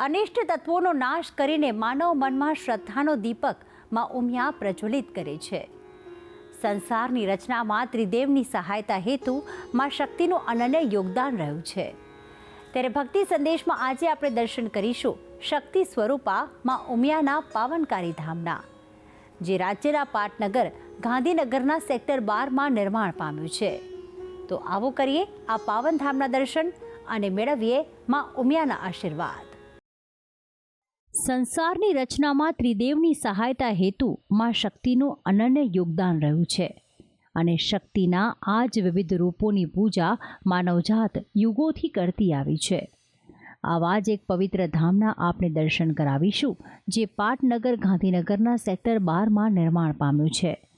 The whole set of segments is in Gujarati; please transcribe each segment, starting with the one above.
અનિષ્ટ તત્વોનો નાશ કરીને માનવ મનમાં શ્રદ્ધાનો દીપકમાં ઉમિયા પ્રજ્વલિત કરે છે. સંસારની રચનામાં ત્રિદેવની સહાયતા હેતુ માં શક્તિનું અનન્ય યોગદાન રહ્યું છે. ત્યારે ભક્તિ સંદેશમાં આજે આપણે દર્શન કરીશું શક્તિ સ્વરૂપા માં ઉમિયાના પાવનકારી ધામના, જે રાજ્યના પાટનગર, ગાંધીનગરના સેક્ટર બારમાં નિર્માણ પામ્યું છે. તો આવો કરીએ આ પાવન ધામના દર્શન અને મેળવીએ માં ઉમિયાના આશીર્વાદ. સંસારની રચનામાં ત્રિદેવની સહાયતા હેતુ માં શક્તિનું અનન્ય યોગદાન રહ્યું છે. અને શક્તિના આ જ વિવિધ રૂપોની પૂજા માનવજાત યુગોથી કરતી આવી છે. આવા જ એક પવિત્ર ધામના આપણે દર્શન કરાવીશું, જે પાટનગર ગાંધીનગરના સેક્ટર બારમાં નિર્માણ પામ્યું છે.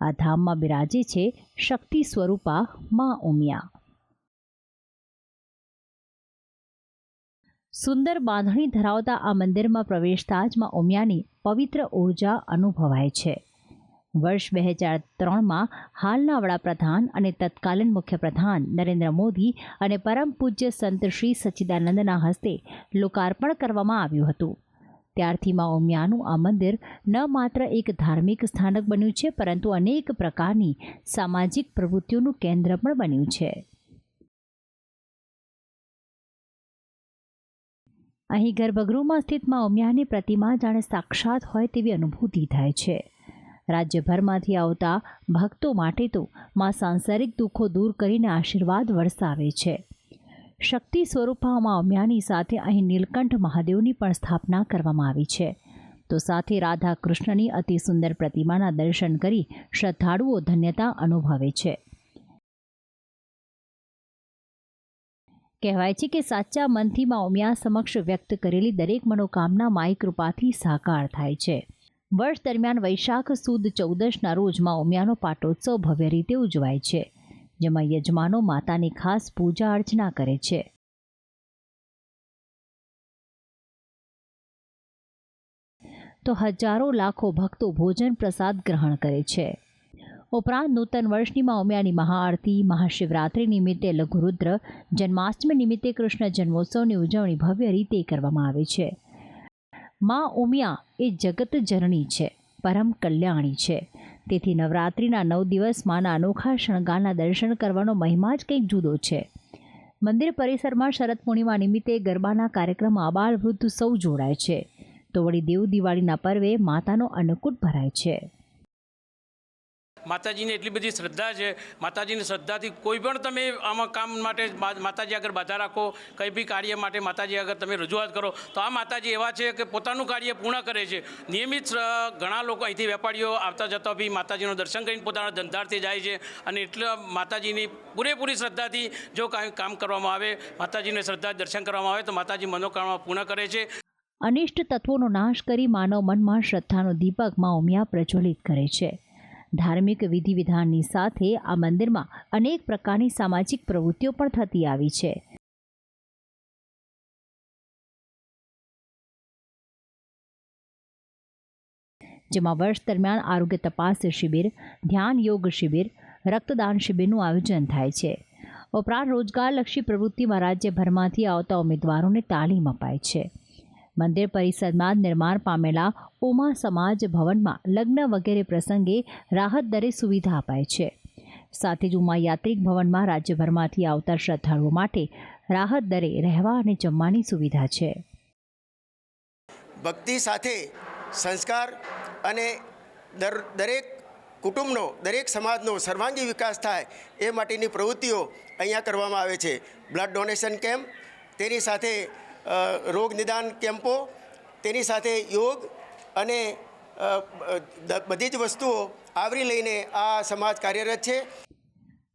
આ ધામમાં બિરાજે છે શક્તિ સ્વરૂપા મા ઉમિયા. સુંદર બાંધણી ધરાવતા આ મંદિરમાં પ્રવેશતા જ માં ઉમિયાની પવિત્ર ઊર્જા અનુભવાય છે. વર્ષ બે હજાર ત્રણમાં હાલના વડાપ્રધાન અને તત્કાલીન મુખ્યપ્રધાન નરેન્દ્ર મોદી અને પરમ પૂજ્ય સંત શ્રી સચ્ચિદાનંદના હસ્તે લોકાર્પણ કરવામાં આવ્યું હતું. ત્યારથી માં ઉમિયાનું આ મંદિર ન માત્ર એક ધાર્મિક સ્થાનક બન્યું છે, પરંતુ અનેક પ્રકારની સામાજિક પ્રવૃત્તિઓનું કેન્દ્ર પણ બન્યું છે. અહીં ગર્ભગૃહમાં સ્થિત મા ઉમિયાની પ્રતિમા જાણે સાક્ષાત હોય તેવી અનુભૂતિ થાય છે. રાજ્યભરમાંથી આવતા ભક્તો માટે તો મા સાંસારિક દુઃખો દૂર કરીને આશીર્વાદ વરસાવે છે. શક્તિ સ્વરૂપમાં ઉમિયાની સાથે અહીં નીલકંઠ મહાદેવની પણ સ્થાપના કરવામાં આવી છે. તો સાથે રાધા કૃષ્ણની અતિ સુંદર પ્રતિમાના દર્શન કરી શ્રદ્ધાળુઓ ધન્યતા અનુભવે છે. કહેવાય છે કે સાચા મનથી માં ઉમિયા સમક્ષ વ્યક્ત કરેલી દરેક મનોકામના માય કૃપાથી સાકાર થાય છે. વર્ષ દરમિયાન વૈશાખ સુદ ચૌદશના રોજમાં ઉમિયાનો પાટોત્સવ ભવ્ય રીતે ઉજવાય છે, જેમાં યજમાનો માતાની ખાસ પૂજા અર્ચના કરે છે. તો હજારો લાખો ભક્તો ભોજન પ્રસાદ ગ્રહણ કરે છે. ઉપરાંત નૂતન વર્ષની માં ઉમિયાની મહાઆરતી, મહાશિવરાત્રિ નિમિત્તે લઘુરુદ્ર, જન્માષ્ટમી નિમિત્તે કૃષ્ણ જન્મોત્સવની ઉજવણી ભવ્ય રીતે કરવામાં આવે છે. માં ઉમિયા એ જગત જનની છે, પરમ કલ્યાણી છે. તેથી નવરાત્રિના નવ દિવસ માના અનોખા શણગારના દર્શન કરવાનો મહિમા જ કંઈક જુદો છે. મંદિર પરિસરમાં શરદ પૂર્ણિમા નિમિત્તે ગરબાના કાર્યક્રમમાં અબાળ વૃદ્ધ સૌ જોડાય છે. તો વળી દેવ દિવાળીના પર્વે માતાનો અન્નકૂટ ભરાય છે. માતાજીને એટલી બધી શ્રદ્ધા છે. માતાજીની શ્રદ્ધાથી કોઈ પણ તમે આમાં કામ માટે માતાજી આગળ બાધા રાખો, કંઈ બી કાર્ય માટે માતાજી આગળ તમે રજૂઆત કરો, તો આ માતાજી એવા છે કે પોતાનું કાર્ય પૂર્ણ કરે છે. નિયમિત ઘણા લોકો અહીંથી વેપારીઓ આવતા જતા બી માતાજીનું દર્શન કરીને પોતાના ધંધાર્થી જાય છે અને એટલા માતાજીની પૂરેપૂરી શ્રદ્ધાથી જો કાંઈ કામ કરવામાં આવે, માતાજીને શ્રદ્ધા દર્શન કરવામાં આવે, તો માતાજી મનોકામના પૂર્ણ કરે છે. અનિષ્ટ તત્વોનો નાશ કરી માનવ મનમાં શ્રદ્ધાનો દીપકમાં ઉમિયા પ્રજ્વલિત કરે છે. ધાર્મિક વિધિ વિધાનની સાથે આ મંદિરમાં અનેક પ્રકારની સામાજિક પ્રવૃત્તિઓ પણ થતી આવી છે. જેમાં વર્ષ દરમિયાન આરોગ્ય તપાસ શિબિર, ધ્યાન યોગ શિબિર, રક્તદાન શિબિરનું આયોજન થાય છે. ઉપરાંત રોજગારલક્ષી પ્રવૃત્તિમાં રાજ્યભરમાંથી આવતા ઉમેદવારોને તાલીમ અપાય છે. મંદિર પરિસરમાં નિર્માણ પામેલા ઉમા સમાજ ભવનમાં લગ્ન વગેરે પ્રસંગે રાહત દરે સુવિધા અપાય છે. સાથે જ ઉમા યાત્રિક ભવનમાં રાજ્યભરમાંથી આવતા શ્રદ્ધાળુઓ માટે રાહત દરે રહેવા અને જમવાની સુવિધા છે. ભક્તિ સાથે સંસ્કાર અને દર, દરેક કુટુંબનો, દરેક સમાજનો સર્વાંગી વિકાસ થાય એ માટેની પ્રવૃત્તિઓ અહીંયા કરવામાં આવે છે. બ્લડ ડોનેશન કેમ્પ, તેની સાથે રોગ નિદાન કેમ્પો, તેની સાથે યોગ અને બધી જ વસ્તુઓ આવરી લઈને આ સમાજ કાર્યરત છે.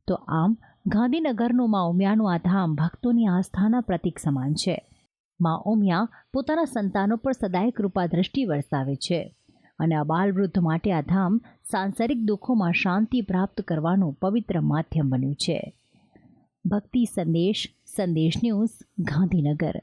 તો આમ, ગાંધીનગરનું મા ઉમિયાનું આ ધામ ભક્તોની આસ્થાના પ્રતીક સમાન છે. મા ઉમિયા પોતાના સંતાનો પર સદાય કૃપા દ્રષ્ટિ વરસાવે છે અને અબાલ વૃદ્ધ માટે આ ધામ સાંસારિક દુઃખોમાં શાંતિ પ્રાપ્ત કરવાનું પવિત્ર માધ્યમ બન્યું છે. ભક્તિ સંદેશ સંદેશ ન્યૂઝ ગાંધીનગર.